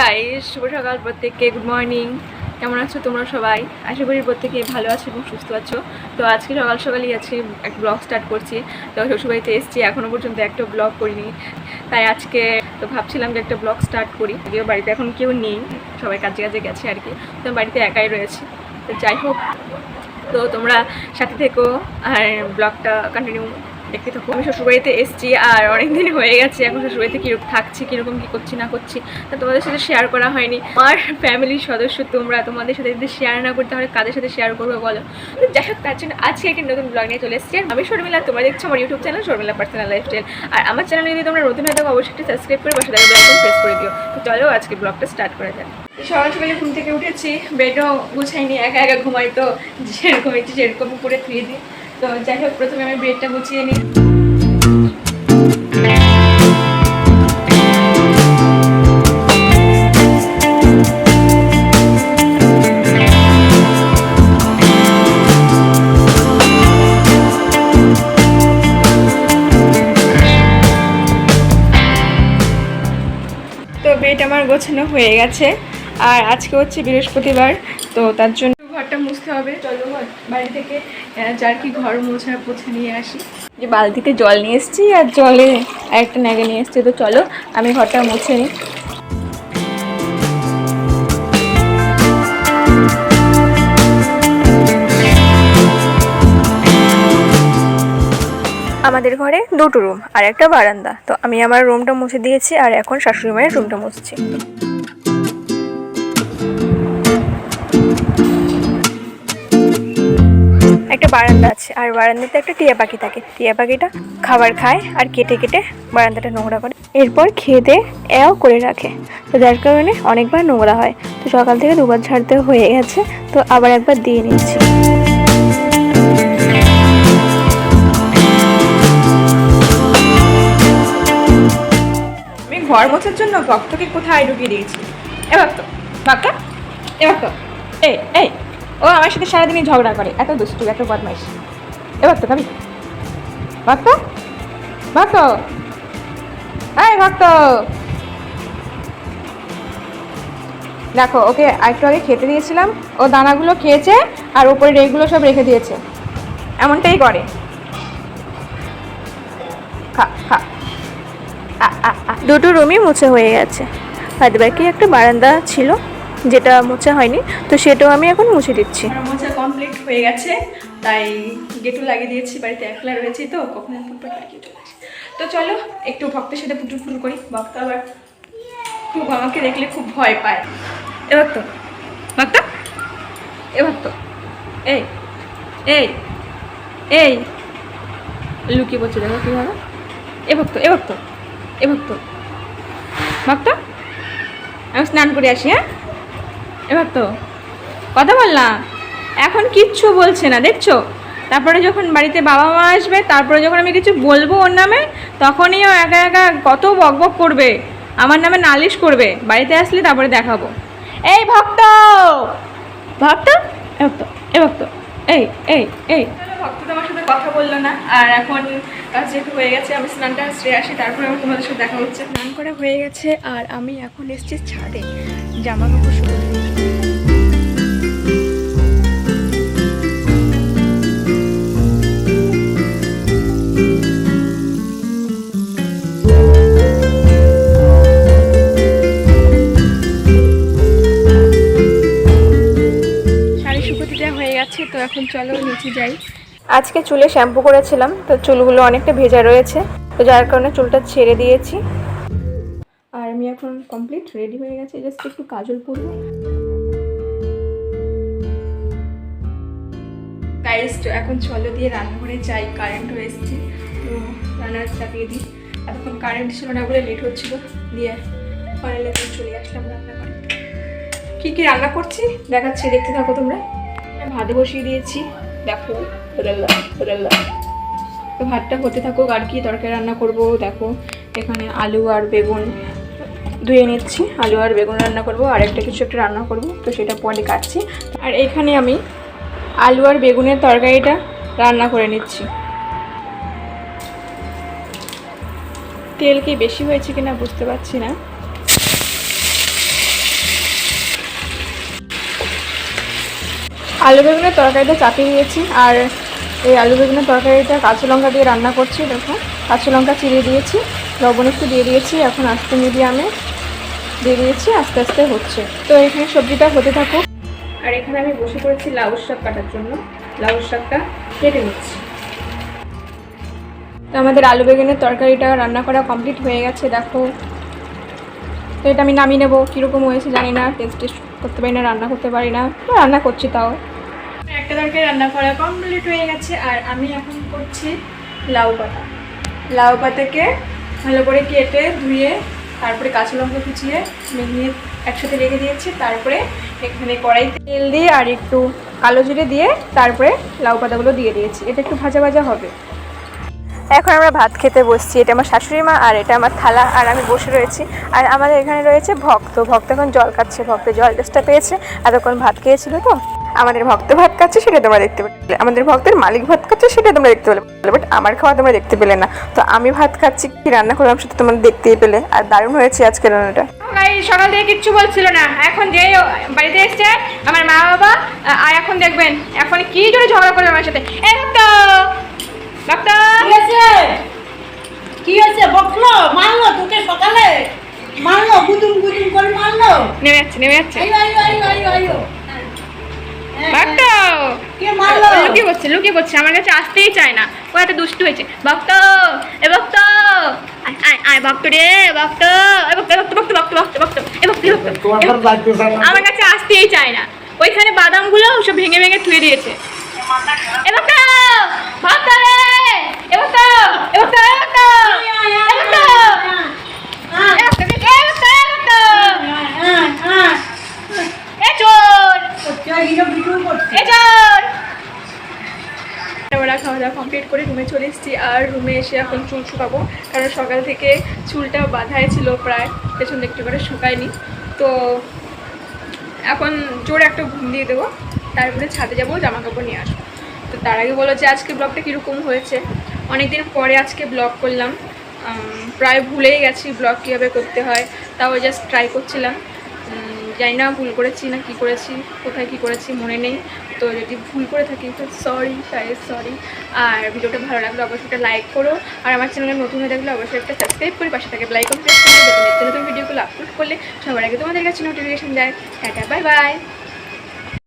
Guys শুভ সকাল প্রত্যেককে good morning কেমন আছো তোমরা সবাই? আশা করি প্রত্যেকে ভালো আছো এবং সুস্থ আছো। তো আজকে সকাল সকালই আজকে একটা ব্লগ স্টার্ট করছি। তো শ্বশুরবাড়িতে এসেছি এখনও পর্যন্ত একটা ব্লগ করিনি। তাই আজকে তো ভাবছিলাম যে একটা ব্লগ স্টার্ট করি। যদিও বাড়িতে এখন কেউ নেই, সবাই কাজে কাজে গেছে আর কি। তো বাড়িতে একাই রয়েছে। তো যাই হোক, তো তোমরা সাথে থেকো আর ব্লগটা কন্টিনিউ দেখতে থাকো। আমি শ্বশুরবাড়িতে এসেছি আর অনেক দিন হয়ে গেছে। এখন শ্বশুরবাড়িতে কীরকম থাকছি, কীরকম কী করছি, না করছি, তা তোমাদের সাথে শেয়ার করা হয়নি। আমার ফ্যামিলির সদস্য তোমরা, তোমাদের সাথে যদি শেয়ার না করতে, তাহলে কাদের সাথে শেয়ার করবে বলো? তো যাই হোক, তার জন্য আজকে একটা নতুন ব্লগ নিয়ে চলে এসেছি। আমি শর্মিলা, তোমরা দেখছ আমার YouTube channel Sharmila personal lifestyle আর আমার চ্যানেলে যদি তোমরা নতুন হয়ে থাকো, অবশ্যই একটু সাবস্ক্রাইব করে থাকা বেলআইকন প্রেস করে দিও। তো চলো আজকে ব্লগটা স্টার্ট করা যাক। সকাল সকালে ঘুম থেকে উঠেছি বেডও গুছাইনি, একা একা ঘুমাই তো, যেরকম ইচ্ছে সেরকম করে ধুয়ে দিই। তো যাই হোক, প্রথমে আমি বেডটা গুছিয়ে নিই। তো আমার গোছানো হয়ে গেছে। আর আজকে হচ্ছে বৃহস্পতিবার, তো তার জন্য ঘরটা মুছতে হবে। চলো বাড়ি থেকে যার কি ঘর মোছা পোছা নিয়ে আসি। যে বালতিতে জল নিয়ে এসেছি আর জলে একটা ন্যাগে নিয়ে এসেছি, তো চলো আমি ঘরটা মুছে নিই। আমাদের ঘরে দুটো রুম আর একটা বারান্দা। তো আমি আমার রুমটা মুছে দিয়েছি, আর এখন শাশুড়ি মায়ের রুমটা মুছছি। একটা বারান্দা আছে, আর বারান্দাতে একটা টিয়া পাখি থাকে। টিয়া পাখিটা খাবার খায় আর কেটে কেটে বারান্দাটা নোংরা করে। এরপর খেয়ে দিয়ে এও করে রাখে। তো যার কারণে অনেকবার নোংরা হয়। তো সকাল থেকে দুবার ঝাড়তে হয়ে গেছে। তো আবার একবার দিয়ে নিচ্ছি। ঘর মোছার জন্য ভক্তকে কোথায় ঢুকিয়ে দিয়েছি? এবার তো ভক্ত এ ভক্ত এই এই। ও, আমার সাথে সারাদিনই ঝগড়া করে। এত দুষ্টু, এত বদমাইশ। এ ভক্ত খাবি ভক্ত ভক্ত এই ভক্ত দেখো, ওকে আরেকটু আগে খেতে দিয়েছিলাম। ও দানাগুলো খেয়েছে আর ওপরে রেগুলো সব রেখে দিয়েছে। এমনটাই করে। খা খা। দুটো রুমই মুছে হয়ে গেছে। বাদ বাকি একটা বারান্দা ছিল। যেটা মোছা হয়নি, তো সেটাও আমি এখন মুছে দিচ্ছি। মোছা কমপ্লিট হয়ে গেছে, তাই গেটও লাগিয়ে দিয়েছি, বাড়িতে একলা রয়েছে তো, কখন লাগিয়ে চলে তো চলো, একটু ভক্তের সাথে পুটুর ফুল করি, ভক্ত আবার খুব আমাকে দেখলে খুব ভয় পায়। এ ভক্ত ভক্ত, এ ভক্ত, এই এই এই, লুকিয়ে বলছে দেখো কীভাবে। এ ভক্ত এ ভক্ত এ ভক্ত ভক্ত, আমি স্নান করে আসি হ্যাঁ? এ তো, কথা বললাম এখন কিচ্ছু বলছে না, দেখছ? তারপরে যখন বাড়িতে বাবা মা আসবে, তারপরে যখন আমি কিছু বলব ওর নামে, তখনই ও একা একা কত বকবক করবে, আমার নামে নালিশ করবে, বাড়িতে আসলে তারপরে দেখাবো। এই ভক্ত! ভক্ত? এ ভক্ত এ ভক্ত, এই এই এই। তো আমার সাথে কথা বলল না। আর এখন যেহেতু হয়ে গেছে, আমি স্নানটা সেরে আসি, তারপরে আমার তোমাদের সাথে দেখা হচ্ছে। স্নান করা হয়ে গেছে, আর আমি এখন এসেছি ছাদে জামা কাপড় গেছে, তো এখন চলো নিচে যাই। আজকে চুলে শ্যাম্পু করেছিলাম, তো চুলগুলো অনেকটা ভেজা রয়েছে, তো যার কারণে চুলটা ছেড়ে দিয়েছি। আর আমি এখন কমপ্লিট রেডি হয়ে গেছি জাস্ট একটু কাজল পরবো। এখন চলো দিয়ে রান্নাঘরে যাই কারেন্ট হয়ে এসেছে, তো রান্না চাপিয়ে দিই। এতক্ষণ কারেন্ট ছিল না বলে লেট হচ্ছিল, দিয়ে ফাইনালি এখন চলে আসলাম রান্নাঘরে। কী কি রান্না করছি? দেখাচ্ছি, দেখতে থাকো তোমরা। ভাতে বসিয়ে দিয়েছি, দেখো। তো ভাতটা হতে থাকুক, আর কি তরকারি রান্না করব, দেখো। এখানে আলু আর বেগুন ধুয়ে নিচ্ছি। আলু আর বেগুন রান্না করব, আর একটা কিছু একটা রান্না করব, তো সেটা পরে কাটছি। আর এখানে আমি আলু আর বেগুনের তরকারিটা রান্না করে নিচ্ছি। তেল কি বেশি হয়েছে কিনা বুঝতে পারছি না। আলু বেগুনের তরকারিটা চাপিয়ে নিয়েছি আর এই আলু বেগুনের তরকারিটা কাঁচা লঙ্কা দিয়ে রান্না করছি, দেখো। কাঁচা লঙ্কা চিড়ে দিয়েছি, লবণ একটু দিয়ে দিয়েছি, এখন আস্তে মিডিয়ামে দিয়ে দিয়েছি, আস্তে আস্তে হচ্ছে। তো এখানে সবজিটা হতে থাকুক। আর এখানে আমি বসে পড়েছি লাউ শাক কাটার জন্য। লাউ শাকটা কেটে নিচ্ছি। তো আমাদের আলু বেগুনের তরকারিটা রান্না করা কমপ্লিট হয়ে গেছে, দেখো। তো এটা আমি নামিয়ে নেব, কীরকম হয়েছে জানি না টেস্ট টেস্ট করতে পারি না, রান্না করতে পারি না। রান্না করছি তাও। একটা তরকারি রান্না করা কমপ্লিট হয়ে গেছে, আর আমি এখন করছি লাউ পাতা। লাউ পাতাকে ভালো করে কেটে ধুয়ে, তারপরে কাঁচা লঙ্কা কুচিয়ে নিয়ে একসাথে রেখে দিয়েছি, তারপরে এখানে কড়াইতে তেল দিয়ে আর একটু কালো জিরে দিয়ে তারপরে লাউ পাতাগুলো দিয়ে দিয়েছি। এটা একটু ভাজা ভাজা হবে। এখন আমরা ভাত খেতে বসছি। এটা আমার শাশুড়ি মা আর এটা আমার থালা আর আমি বসে রয়েছি। আর আমাদের এখানে রয়েছে ভক্ত। ভক্ত এখন জল খাচ্ছে। ভক্ত জল টেস্টটা পেয়েছে। এতক্ষণ ভাত খেয়েছিল তো। আমাদের ভক্ত ভাত খাচ্ছে সেটা তোমরা দেখতে পেলে। আমাদের ভক্তের মালিক ভাত খাচ্ছে সেটা তোমরা দেখতে পেলে। বাট আমার খাওয়া তোমরা দেখতে পেলে না। তো আমি ভাত খাচ্ছি কি রান্না করলাম সেটা তোমরা দেখতেই পেলে। আর দারুণ হয়েছে আজকের রান্নাটা। সকাল থেকে কিচ্ছু বলছিল না। এখন যে বাড়িতে এসছে আমার মা বাবা আর এখন দেখবেন এখন কি জন্য ঝগড়া করবে আমার সাথে। এই ভক্ত! ভক্ত! কি হয়েছে? কি হয়েছে? বকলো মারলো তোকে সকালে? মারলো গুদুম গুদুম করে মারলো? নেমে যাচ্ছে নেমে যাচ্ছে। আইও আইও আইও আইও আইও হ্যাঁ, ভক্ত কে মারলো ও লুকিয়ে করছে লুকিয়ে করছে আমার কাছে আসতেই চায় না ও এত দুষ্টু হয়েছে ভক্ত এ ভক্ত আয় ভক্ত রে ভক্ত এ ভক্ত ভক্ত ভক্ত ভক্ত ভক্ত ভক্ত এ ভক্ত আমার কাছে আসতেই চায় না ওইখানে বাদামগুলো সব ভেঙে ভেঙে থুয়ে দিয়েছে এ ভক্ত ভক্ত রে এ ভক্ত এ ভক্ত এ ভক্ত এ ভক্ত হ্যাঁ, এ ভক্ত, এ ভক্ত, এ ভক্ত, হ্যাঁ, হ্যাঁ। এ চোর। এ চোর খাওয়া দাওয়া কমপ্লিট করে রুমে চলে এসেছি আর রুমে এসে এখন চুল শুকাবো। কারণ সকাল থেকে চুলটা বাঁধাই ছিল প্রায় পেছন দিকটা করে শুকায়নি। তো এখন জোরে একটা ঘুম দিয়ে দেবো তারপরে ছাদে যাব জামা কাপড় নিয়ে আসব। তো তার আগে বলো যে আজকে ব্লগটা কীরকম হয়েছে? অনেকদিন পরে আজকে ব্লগ করলাম। প্রায় ভুলেই গেছি ব্লগ কীভাবে করতে হয়, তাও জাস্ট ট্রাই করছিলাম। জানি না ভুল করেছি না কি করেছি, কোথায় কি করেছি, মনে নেই। তো যদি ভুল করে থাকি, তো সরি তাই সরি আর ভিডিওটা ভালো লাগলে অবশ্যই একটা লাইক করো। আর আমার চ্যানেলে নতুন হয়ে থাকলে অবশ্যই একটা সাবস্ক্রাইব করে পাশে থাকে লাইক করে প্রেস নতুন ভিডিওগুলো আপলোড করলে সবার আগে তোমাদের কাছে নোটিফিকেশন দেয়। Tata bye bye